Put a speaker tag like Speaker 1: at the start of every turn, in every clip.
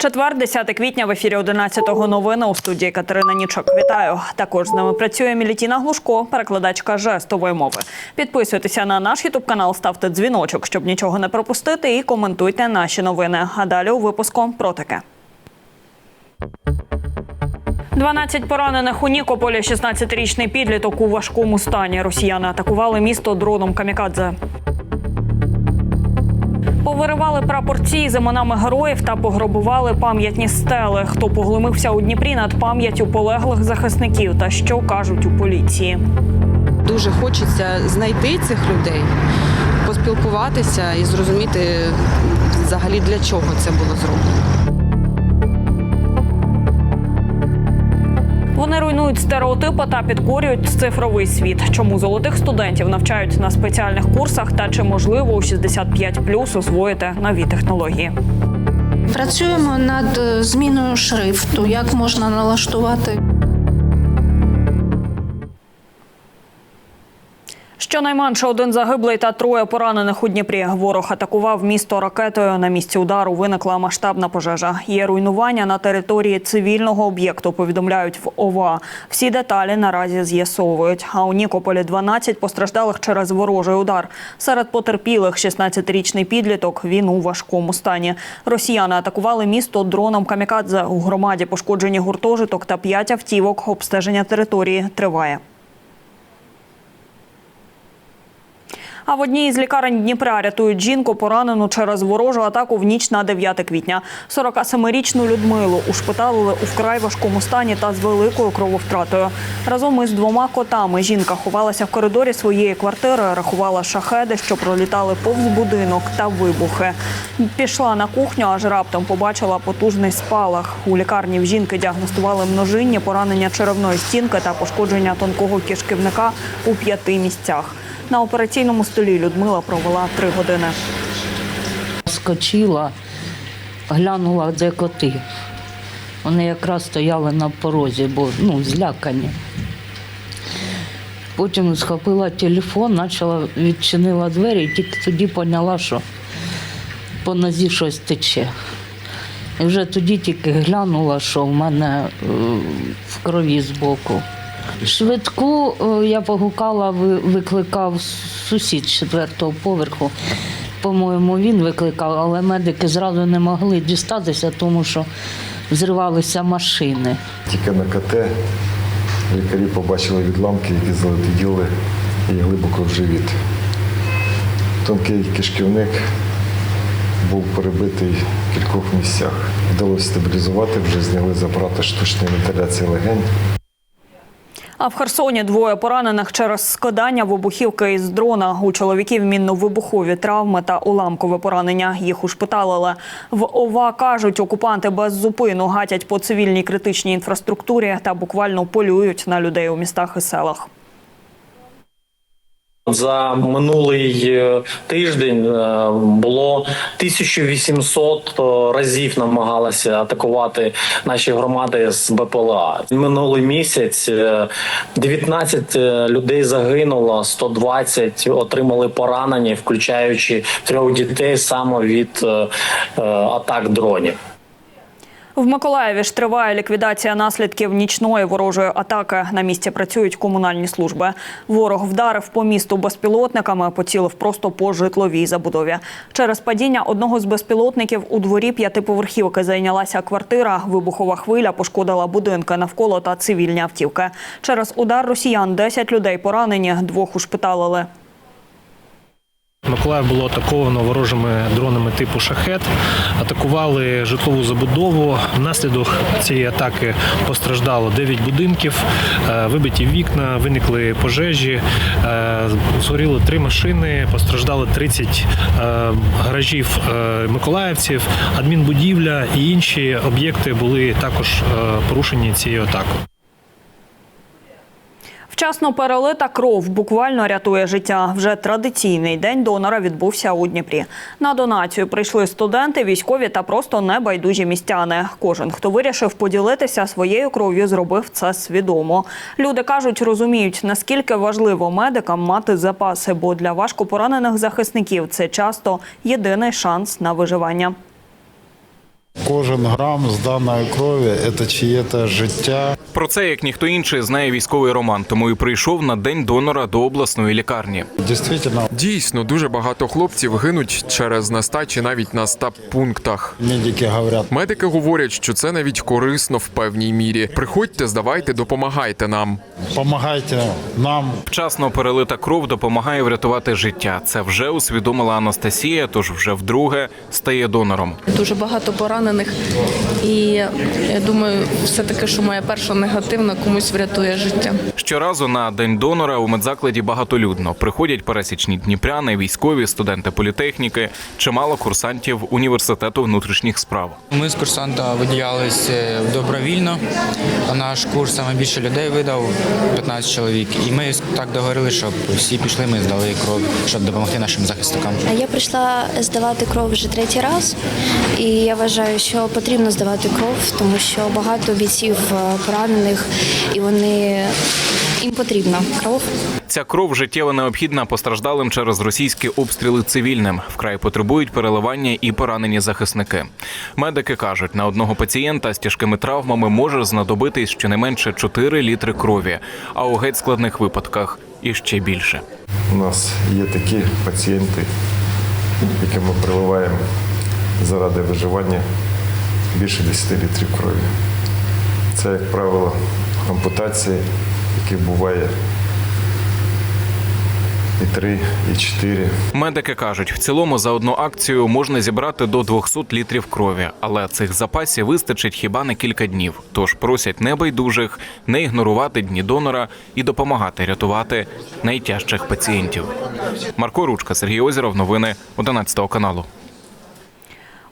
Speaker 1: Четвер, 10 квітня в ефірі 11-го новини у студії Катерина Нічок. Вітаю. Також з нами працює Мілітіна Глушко, перекладачка жестової мови. Підписуйтеся на наш ютуб канал, ставте дзвіночок, щоб нічого не пропустити, і коментуйте наші новини. А далі у випуску про таке. 12 поранених у Нікополі, 16-річний підліток у важкому стані. Росіяни атакували місто дроном камікадзе. Повиривали прапорці з іменами героїв та пограбували пам'ятні стели. Хто поглумився у Дніпрі над пам'яттю полеглих захисників та що кажуть у поліції.
Speaker 2: Дуже хочеться знайти цих людей, поспілкуватися і зрозуміти взагалі для чого це було зроблено.
Speaker 1: Вони руйнують стереотипи та підкорюють цифровий світ. Чому золотих студентів навчають на спеціальних курсах та чи можливо у 65+, освоїти нові технології?
Speaker 3: Працюємо над е, зміною шрифту, як можна налаштувати.
Speaker 1: Щонайменше один загиблий та троє поранених у Дніпрі. Ворог атакував місто ракетою. На місці удару виникла масштабна пожежа. Є руйнування на території цивільного об'єкту. Повідомляють в ОВА. Всі деталі наразі з'ясовують. А у Нікополі 12 постраждалих через ворожий удар. Серед потерпілих 16-річний підліток. Він у важкому стані. Росіяни атакували місто дроном камікадзе. У громаді пошкоджені гуртожиток та 5 автівок. Обстеження території триває. А в одній із лікарень Дніпра рятують жінку, поранену через ворожу атаку в ніч на 9 квітня. 47-річну Людмилу ушпиталили у вкрай важкому стані та з великою крововтратою. Разом із двома котами жінка ховалася в коридорі своєї квартири, рахувала шахеди, що пролітали повз будинок та вибухи. Пішла на кухню, аж раптом побачила потужний спалах. У лікарні в жінки діагностували множинні поранення черевної стінки та пошкодження тонкого кишківника у п'яти місцях. На операційному столі Людмила провела три години.
Speaker 4: Скочила, глянула, де коти. Вони якраз стояли на порозі, бо ну, злякані. Потім схопила телефон, почала відчинила двері і тільки тоді поняла, що по нозі щось тече. І вже тоді тільки глянула, що в мене е, в крові збоку. Швидку е, я погукала, викликав сусід з четвертого поверху. По-моєму, він викликав, але медики зразу не могли дістатися, тому що взривалися машини.
Speaker 5: Тільки на КТ лікарі побачили відламки, які залетіли їй глибоко в живіт. Тонкий кишківник був перебитий в кількох місцях. Вдалося стабілізувати, вже зняли з апарата штучної вентиляції легень.
Speaker 1: А в Херсоні двоє поранених через скидання вибухівки із дрона. У чоловіків мінно-вибухові травми та уламкове поранення. Їх ушпиталили. В ОВА кажуть, окупанти без зупину гатять по цивільній критичній інфраструктурі та буквально полюють на людей у містах і селах.
Speaker 6: За минулий е, тиждень е, було 1800 разів намагалися атакувати наші громади з БПЛА. Минулий місяць е, 19 людей загинуло, 120 отримали поранення, включаючи трьох дітей саме від е, е, атак дронів.
Speaker 1: В Миколаєві ж триває ліквідація наслідків нічної ворожої атаки. На місці працюють комунальні служби. Ворог вдарив по місту безпілотниками, поцілив просто по житловій забудові. Через падіння одного з безпілотників у дворі п'ятиповерхівки зайнялася квартира. Вибухова хвиля пошкодила будинки навколо та цивільні автівки. Через удар росіян 10 людей поранені, двох ушпиталили.
Speaker 7: Миколаїв було атаковано ворожими дронами типу шахет. Атакували житлову забудову. Внаслідок цієї атаки постраждало 9 будинків, е, вибиті вікна, виникли пожежі, е, згоріли три машини, постраждали 30 е, гаражів миколаївців, адмінбудівля і інші об'єкти були також порушені цією атакою.
Speaker 1: Вчасно перелита кров буквально рятує життя. Вже традиційний день донора відбувся у Дніпрі. На донацію прийшли студенти, військові та просто небайдужі містяни. Кожен, хто вирішив поділитися своєю кров'ю, зробив це свідомо. Люди кажуть, розуміють, наскільки важливо медикам мати запаси, бо для важко поранених захисників це часто єдиний шанс на виживання.
Speaker 8: Кожен грам зданої крові це чиє-то життя.
Speaker 9: Про це як ніхто інший знає військовий Роман, тому і прийшов на день донора до обласної лікарні.
Speaker 8: Дійсно,
Speaker 10: Дійсно, дуже багато хлопців гинуть через нестачі навіть на стаб пунктах.
Speaker 8: медики говорять,
Speaker 10: Медики говорять, що це навіть корисно в певній мірі. Приходьте, здавайте, допомагайте нам.
Speaker 8: допомагайте нам.
Speaker 9: Вчасно перелита кров допомагає врятувати життя. Це вже усвідомила Анастасія, тож вже вдруге стає донором.
Speaker 11: дуже багато поранених. І я думаю, все таки, що моя перша негативна комусь врятує життя.
Speaker 9: Щоразу на день донора у медзакладі багатолюдно приходять пересічні дніпряни, військові, студенти політехніки, чимало курсантів університету внутрішніх справ.
Speaker 12: Ми з курсанта виділялись е, добровільно. Наш курс саме більше людей видав 15 чоловік. І ми так договорилися, щоб всі пішли, ми здали кров, щоб допомогти нашим захисникам.
Speaker 13: А Я прийшла здавати кров вже третій раз, і я вважаю, що потрібно здавати кров, тому що багато бійців е, поранених, і вони їм потрібна кров.
Speaker 9: Ця кров життєво необхідна постраждалим через російські обстріли цивільним. Вкрай потребують переливання і поранені захисники. Медики кажуть, на одного пацієнта з тяжкими травмами може знадобитись щонайменше 4 літри крові, а у геть складних випадках іще більше.
Speaker 5: У нас є такі пацієнти, яким ми приливаємо заради виживання більше 10 літрів крові. Це, як правило, ампутації, яких буває і 3, і 4.
Speaker 9: Медики кажуть, в цілому за одну акцію можна зібрати до 200 літрів крові, але цих запасів вистачить хіба на кілька днів. Тож просять небайдужих не ігнорувати дні донора і допомагати рятувати найтяжчих пацієнтів. Марко Ручка, Сергій Озеров, новини 11 каналу.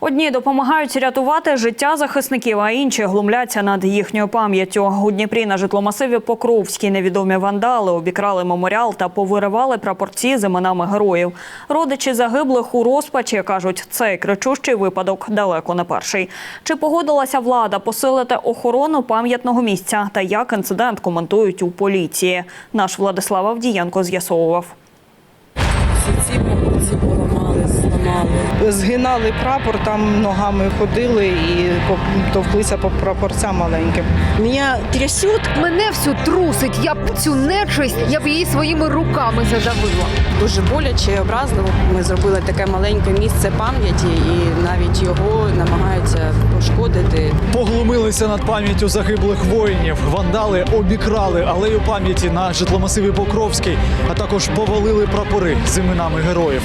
Speaker 1: Одні допомагають рятувати життя захисників, а інші глумляться над їхньою пам'яттю. У Дніпрі на житломасиві Покровській невідомі вандали обікрали меморіал та повиривали прапорці з іменами героїв. Родичі загиблих у розпачі кажуть, цей кричущий випадок далеко не перший. Чи погодилася влада посилити охорону пам'ятного місця та як інцидент коментують у поліції? Наш Владислав Авдієнко з'ясовував.
Speaker 2: Зламали.
Speaker 11: Згинали прапор, там ногами ходили і товклися по прапорцям маленьким.
Speaker 3: Мене трясет.
Speaker 11: Мене всю трусить. Я б цю нечисть, я б її своїми руками задавила.
Speaker 2: Дуже боляче і образливо. Ми зробили таке маленьке місце пам'яті, і навіть його намагаються пошкодити.
Speaker 14: Поглумилися над пам'яттю загиблих воїнів. Вандали обікрали алею пам'яті на житломасиві Покровський, а також повалили прапори з іменами героїв.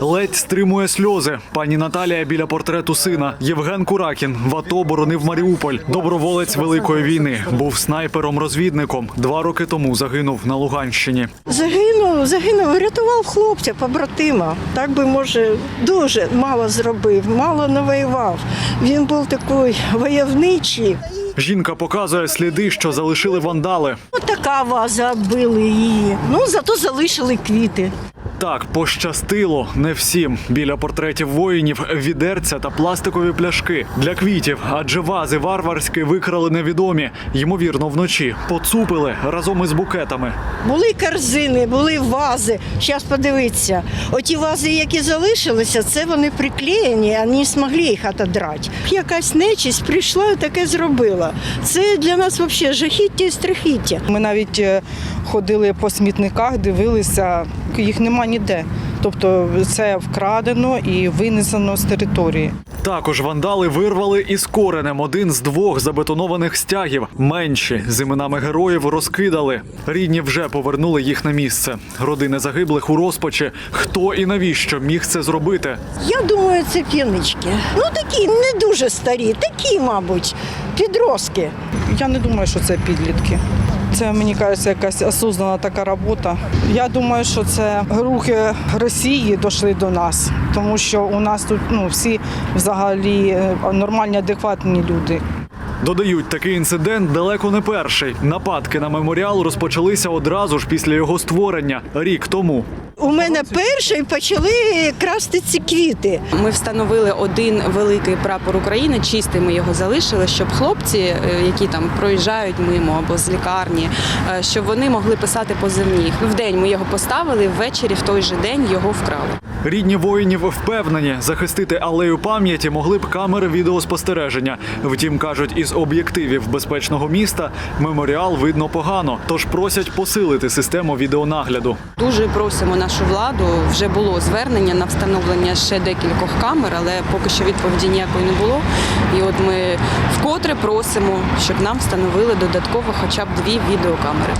Speaker 14: Ледь стримує сльози. Пані Наталія біля портрету сина. Євген Куракін в АТО боронив Маріуполь. Доброволець великої війни. Був снайпером-розвідником. Два роки тому загинув на Луганщині.
Speaker 3: Загинув, загинув, рятував хлопця, побратима. Так би, може, дуже мало зробив, мало навоював. Він був такий войовничий.
Speaker 14: Жінка показує сліди, що залишили вандали.
Speaker 3: Ось така ваза били її. Ну, зато залишили квіти.
Speaker 14: Так, пощастило не всім. Біля портретів воїнів відерця та пластикові пляшки для квітів, адже вази варварські викрали невідомі. Ймовірно, вночі поцупили разом із букетами.
Speaker 3: Були корзини, були вази. Зараз подивіться. Оті вази, які залишилися, це вони приклеєні, а не змогли їх отодрати. Якась нечисть прийшла і таке зробила. Це для нас взагалі жахіття і страхіття.
Speaker 11: Ми навіть е, ходили по смітниках, дивилися, їх нема ніде. Тобто це вкрадено і винесено з території.
Speaker 14: Також вандали вирвали із коренем один з двох забетонованих стягів. Менші з іменами героїв розкидали. Рідні вже повернули їх на місце. Родини загиблих у розпачі. Хто і навіщо міг це зробити?
Speaker 3: Я думаю, це п'янички. Ну такі не дуже старі, такі, мабуть, підростки.
Speaker 11: Я не думаю, що це підлітки. Це мені кажеться якась осознана така робота. Я думаю, що це рухи Росії дійшли до нас, тому що у нас тут ну всі взагалі е, нормальні, адекватні люди.
Speaker 14: Додають, такий інцидент далеко не перший. Нападки на меморіал розпочалися одразу ж після його створення рік тому.
Speaker 3: У мене перший почали красти ці квіти.
Speaker 2: Ми встановили один великий прапор України, чистий ми його залишили, щоб хлопці, е, які там проїжджають мимо або з лікарні, е, щоб вони могли писати позивні. В день ми його поставили, ввечері в той же день його вкрали.
Speaker 14: Рідні воїнів впевнені, захистити алею пам'яті могли б камери відеоспостереження. Втім, кажуть, із об'єктивів безпечного міста меморіал видно погано, тож просять посилити систему відеонагляду.
Speaker 2: Дуже просимо нашу владу. Вже було звернення на встановлення ще декількох камер, але поки що відповіді ніякої не було. І от ми вкотре просимо, щоб нам встановили додатково хоча б дві відеокамери.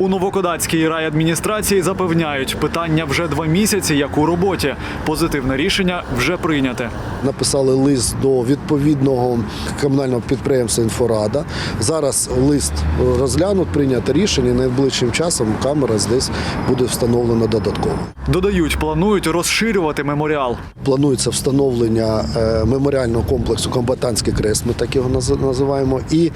Speaker 14: У Новокодацькій райадміністрації запевняють, питання вже два місяці, як у роботі. Позитивне рішення вже прийняте.
Speaker 15: Написали лист до відповідного комунального підприємства Інфорада. Зараз лист розглянуть, прийнято рішення. і Найближчим часом камера здесь буде встановлена додатково.
Speaker 14: Додають, планують розширювати меморіал.
Speaker 15: Планується встановлення е, меморіального комплексу Комбатантський крест, ми так його називаємо. І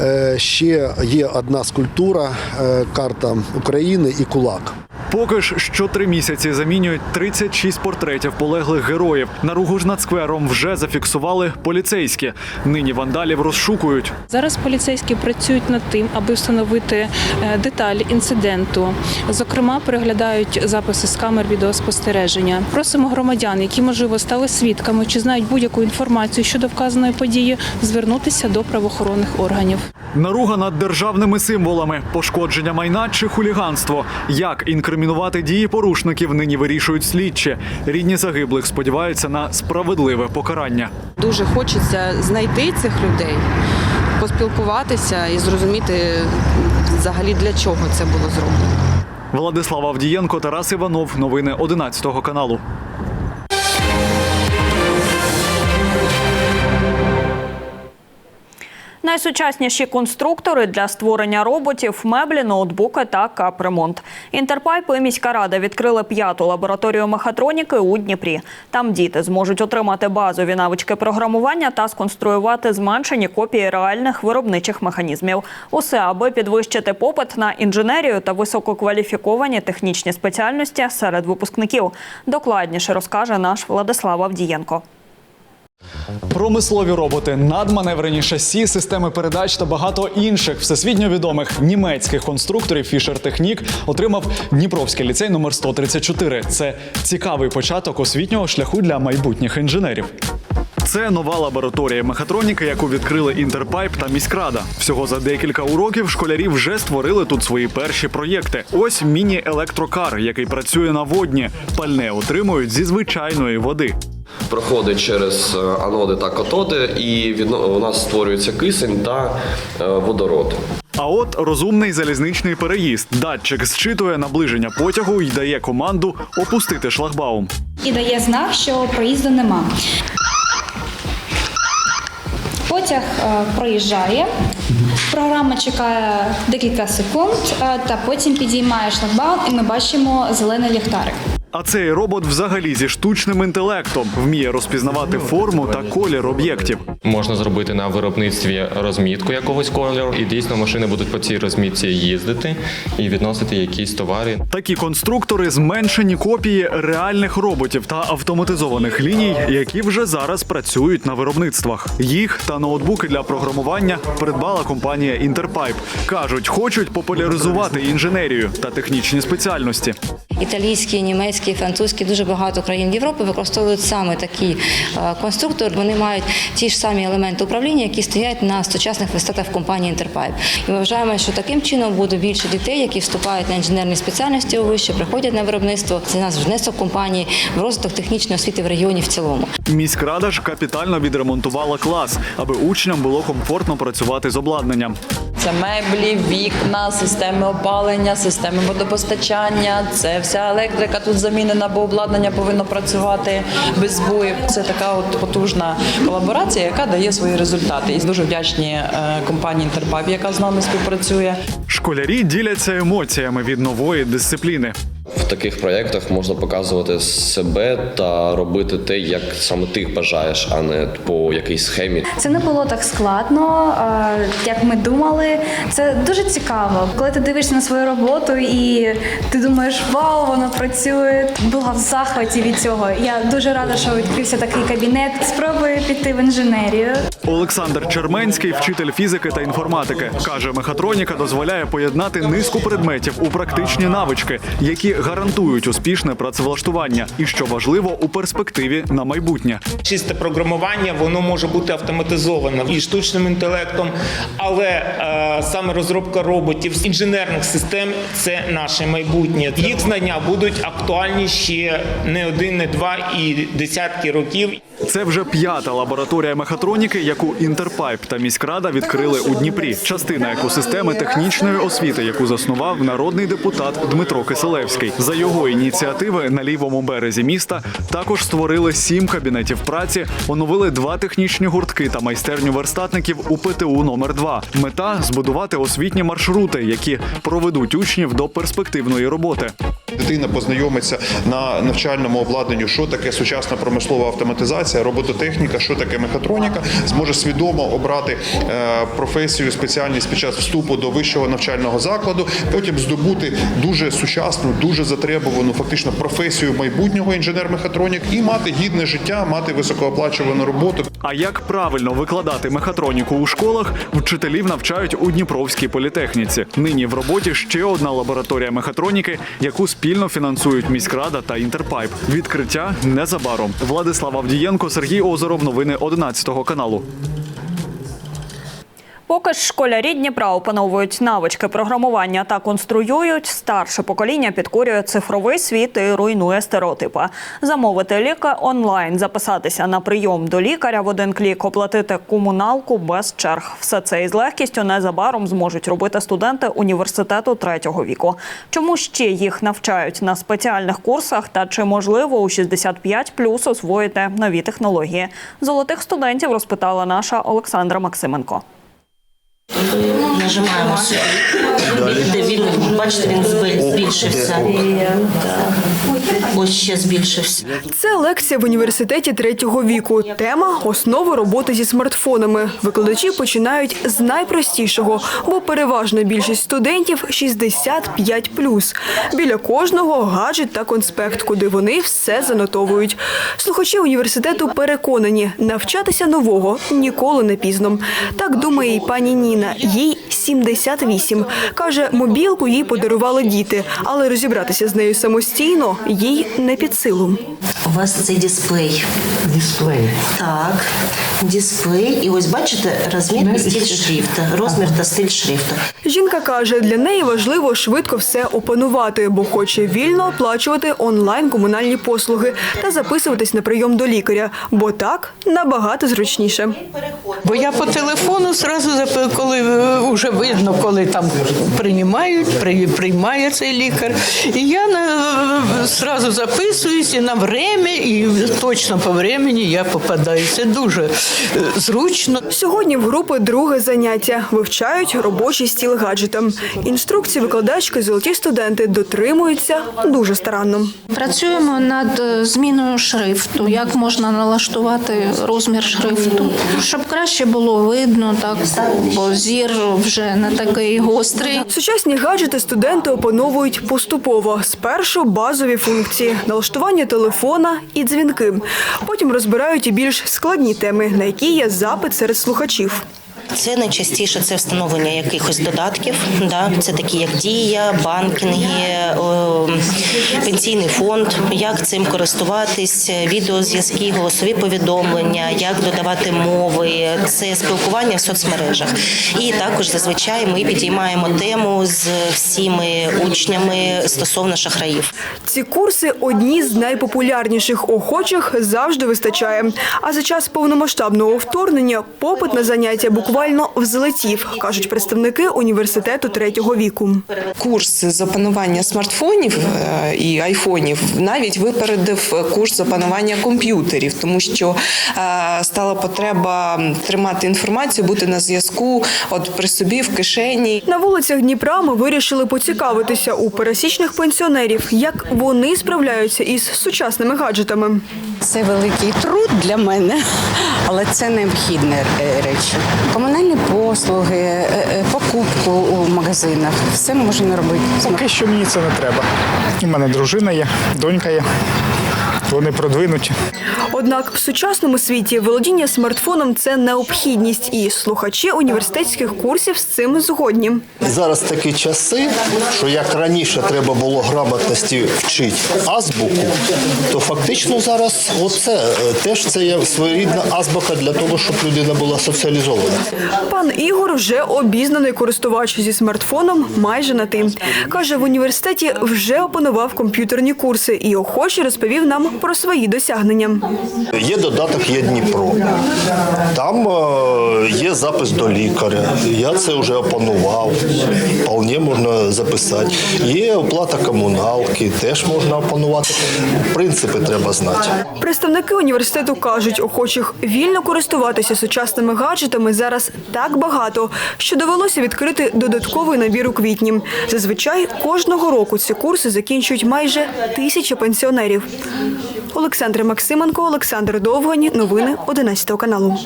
Speaker 15: е, ще є одна скульптура, е, карта України і кулак.
Speaker 14: Поки ж що три місяці замінюють 36 портретів полеглих героїв. Наругу ж над сквером вже зафіксували поліцейські. Нині вандалів розшукують.
Speaker 16: Зараз поліцейські працюють над тим, аби встановити е, деталі інциденту. Зокрема, переглядають записи з камер відеоспостереження. Просимо громадян, які можливо стали свідками чи знають будь-яку інформацію щодо вказаної події, звернутися до правоохоронних органів.
Speaker 14: Наруга над державними символами, пошкодження майна чи хуліганство. Як інкримінувати дії порушників нині вирішують слідчі. Рідні загиблих сподіваються на справедливе покарання.
Speaker 2: Дуже хочеться знайти цих людей, поспілкуватися і зрозуміти взагалі для чого це було зроблено.
Speaker 14: Владислав Авдієнко, Тарас Іванов. Новини 11 каналу.
Speaker 1: Найсучасніші конструктори для створення роботів, меблі, ноутбуки та капремонт. Інтерпайп і міська рада відкрили п'яту лабораторію мехатроніки у Дніпрі. Там діти зможуть отримати базові навички програмування та сконструювати зменшені копії реальних виробничих механізмів. Усе аби підвищити попит на інженерію та висококваліфіковані технічні спеціальності серед випускників. Докладніше розкаже наш Владислав Авдієнко.
Speaker 14: Промислові роботи, надманеврені шасі, системи передач та багато інших всесвітньо відомих німецьких конструкторів Fischer Technik отримав Дніпровський ліцей номер 134. Це цікавий початок освітнього шляху для майбутніх інженерів. Це нова лабораторія мехатроніки, яку відкрили Інтерпайп та міськрада. Всього за декілька уроків школярі вже створили тут свої перші проєкти. Ось міні-електрокар, який працює на водні. Пальне отримують зі звичайної води.
Speaker 17: Проходить через е, аноди та катоди, і у нас створюється кисень та е, водород.
Speaker 14: А от розумний залізничний переїзд. Датчик зчитує наближення потягу і дає команду опустити шлагбаум.
Speaker 18: і дає знак, що проїзду нема. Потяг е, проїжджає, програма чекає декілька секунд, е, та потім підіймає шлагбаум, і ми бачимо зелений ліхтарик.
Speaker 14: А цей робот взагалі зі штучним інтелектом вміє розпізнавати форму та колір об'єктів.
Speaker 19: Можна зробити на виробництві розмітку якогось кольору, і дійсно машини будуть по цій розмітці їздити і відносити якісь товари.
Speaker 14: Такі конструктори зменшені копії реальних роботів та автоматизованих ліній, які вже зараз працюють на виробництвах. Їх та ноутбуки для програмування придбала компанія Інтерпайп. кажуть, хочуть популяризувати інженерію та технічні спеціальності.
Speaker 20: Італійські, німецькі, французькі, дуже багато країн Європи використовують саме такі е, конструктори. Вони мають ті ж самі елементи управління, які стоять на сучасних верстатах в компанії Інтерпайп. І ми вважаємо, що таким чином буде більше дітей, які вступають на інженерні спеціальності у вище, приходять на виробництво. Це наш внесок компанії в розвиток технічної освіти в регіоні в цілому.
Speaker 14: Міськрада ж капітально відремонтувала клас, аби учням було комфортно працювати з обладнанням.
Speaker 21: Це меблі, вікна, системи опалення, системи водопостачання. Це вся електрика тут замінена, бо обладнання повинно працювати без збоїв. Це така от потужна колаборація, яка дає свої результати. І дуже вдячні е, компанії Інтерпайп, яка з нами співпрацює.
Speaker 14: Школярі діляться емоціями від нової дисципліни.
Speaker 17: В таких проєктах можна показувати себе та робити те, як саме ти бажаєш, а не по якійсь схемі.
Speaker 18: Це не було так складно, е, як ми думали. Це дуже цікаво. Коли ти дивишся на свою роботу і ти думаєш, вау, воно працює. Була в захваті від цього. Я дуже рада, що відкрився такий кабінет. Спробую піти в інженерію.
Speaker 14: Олександр Черменський, вчитель фізики та інформатики, каже, мехатроніка дозволяє поєднати низку предметів у практичні навички, які гарантують гарантують успішне працевлаштування і, що важливо, у перспективі на майбутнє.
Speaker 22: Чисте програмування воно може бути автоматизоване і штучним інтелектом, але е, саме розробка роботів з інженерних систем це наше майбутнє. Їх знання будуть актуальні ще не один, не два і десятки років.
Speaker 14: Це вже п'ята лабораторія мехатроніки, яку Інтерпайп та міськрада відкрили у Дніпрі. Частина екосистеми технічної освіти, яку заснував народний депутат Дмитро Киселевський. За його ініціативи на лівому березі міста також створили сім кабінетів праці, оновили два технічні гуртки та майстерню верстатників у ПТУ номер 2 Мета збудувати освітні маршрути, які проведуть учнів до перспективної роботи.
Speaker 23: Дитина познайомиться на навчальному обладнанні, що таке сучасна промислова автоматизація, робототехніка, що таке мехатроніка, зможе свідомо обрати е, професію, спеціальність під час вступу до вищого навчального закладу, потім здобути дуже сучасну, дуже затребувану фактично професію майбутнього інженер-мехатронік і мати гідне життя, мати високооплачувану роботу.
Speaker 14: А як правильно викладати мехатроніку у школах, вчителів навчають у Дніпровській політехніці. Нині в роботі ще одна лабораторія мехатроніки, яку спільно фінансують міськрада та інтерпайп. Відкриття незабаром. Владислав Авдієнко, Сергій Озоров, Новини 11 каналу.
Speaker 1: Поки ж школярі Дніпра опановують навички програмування та конструюють, старше покоління підкорює цифровий світ і руйнує стереотипи. Замовити ліки онлайн, записатися на прийом до лікаря в один клік, оплатити комуналку без черг. Все це із легкістю незабаром зможуть робити студенти університету третього віку. Чому ще їх навчають на спеціальних курсах та чи можливо у 65 плюс освоїти нові технології? Золотих студентів розпитала наша Олександра Максименко.
Speaker 24: Нажимаємо сюди. Де він, бачите, він збільшився. Ось ще збільшився.
Speaker 25: Це лекція в університеті третього віку. Тема основи роботи зі смартфонами. Викладачі починають з найпростішого, бо переважна більшість студентів 65+. Біля кожного гаджет та конспект, куди вони все занотовують. Слухачі університету переконані, навчатися нового ніколи не пізно. Так думає і пані Ніна. Їй 78. Каже, мобілку їй подарували діти, але розібратися з нею самостійно їй не під силу.
Speaker 24: У вас цей дисплей. Дисплей. Так. Дисплей. І ось бачите розмір і стиль шрифта. Розмір та стиль шрифту.
Speaker 25: Жінка каже, для неї важливо швидко все опанувати, бо хоче вільно оплачувати онлайн комунальні послуги та записуватись на прийом до лікаря, бо так набагато зручніше.
Speaker 26: Бо я по телефону зразу, коли вже видно, коли там приймають, при- приймає цей лікар. І я на, зразу записуюсь і на время, і точно по времени я попадаю. Це дуже е, зручно.
Speaker 25: Сьогодні в групи друге заняття вивчають робочий стіл гаджетом. Інструкції викладачки золоті студенти дотримуються дуже старанно.
Speaker 27: Працюємо над е, зміною шрифту, як можна налаштувати розмір шрифту, щоб краще було видно, так бо зір вже не такий гострий.
Speaker 25: Сучасні гаджети студенти опановують поступово. Спершу базові функції налаштування телефона і дзвінки. Потім розбирають і більш складні теми, на які є запит серед слухачів.
Speaker 24: Це найчастіше це встановлення якихось додатків. Да? Це такі як дія, банкінги, пенсійний фонд, як цим користуватись, відеозв'язки, голосові повідомлення, як додавати мови, це спілкування в соцмережах. І також зазвичай ми підіймаємо тему з всіми учнями стосовно шахраїв.
Speaker 25: Ці курси одні з найпопулярніших охочих завжди вистачає. А за час повномасштабного вторгнення попит на заняття буквально взлетів, кажуть представники університету третього віку.
Speaker 28: Курс з опанування смартфонів е, і айфонів навіть випередив курс з опанування комп'ютерів, тому що е, стала потреба тримати інформацію, бути на зв'язку, от при собі в кишені.
Speaker 25: На вулицях Дніпра ми вирішили поцікавитися у пересічних пенсіонерів, як вони справляються із сучасними гаджетами.
Speaker 29: Це великий труд для мене, але це необхідні е, речі. Комунальні послуги, е, е, покупку у магазинах все можна робити.
Speaker 30: Поки що мені це не треба. У мене дружина є, донька є. Вони продвинуті.
Speaker 25: Однак в сучасному світі володіння смартфоном це необхідність, і слухачі університетських курсів з цим згодні.
Speaker 31: Зараз такі часи, що як раніше треба було грамотності вчити азбуку, то фактично зараз оце е, теж це є своєрідна азбука для того, щоб людина була соціалізована.
Speaker 25: Пан Ігор вже обізнаний користувач зі смартфоном майже на ти. Каже, в університеті вже опанував комп'ютерні курси і охоче розповів нам про свої досягнення.
Speaker 31: Є додаток є Дніпро. Там е, є запис до лікаря. Я це вже опанував. Вполне можна записати. Є оплата комуналки, теж можна опанувати. Принципи треба знати.
Speaker 25: Представники університету кажуть, охочих вільно користуватися сучасними гаджетами зараз так багато, що довелося відкрити додатковий набір у квітні. Зазвичай кожного року ці курси закінчують майже тисяча пенсіонерів. Олександр Максименко, Олександр Довгань. Новини 11 каналу.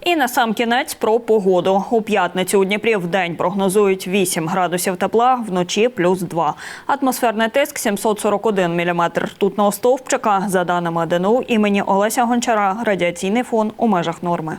Speaker 1: І на сам кінець про погоду. У п'ятницю у Дніпрі в день прогнозують 8 градусів тепла, вночі плюс 2. Атмосферний тиск 741 міліметр ртутного стовпчика. За даними ДНУ імені Олеся Гончара, радіаційний фон у межах норми.